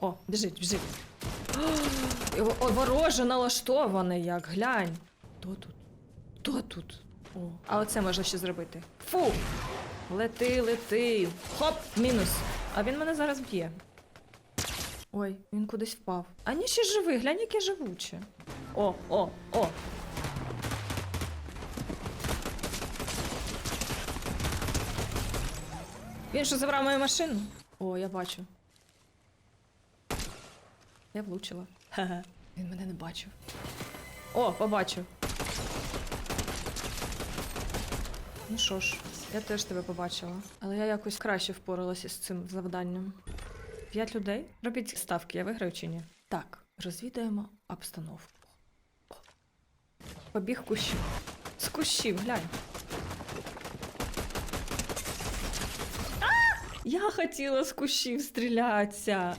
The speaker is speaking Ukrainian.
О, біжить, біжить. О, вороже налаштоване як, глянь. Хто тут? Хто тут? О, а оце можна ще зробити. Фу! Лети, лети. Хоп, мінус. А він мене зараз б'є. Ой, він кудись впав. А ні, ще живий, глянь, яке живуче. О, о, о. Він що забрав мою машину? О, я бачу. Я влучила. Ха-ха. Він мене не бачив. О, побачив. Ну що ж, я теж тебе побачила. Але я якось краще впоралася з цим завданням. П'ять людей? Робіть ставки, я виграю чи ні? Так, розвідаємо обстановку. Побіг кущів. З кущів, глянь. Я хотіла з кущів стрілятися.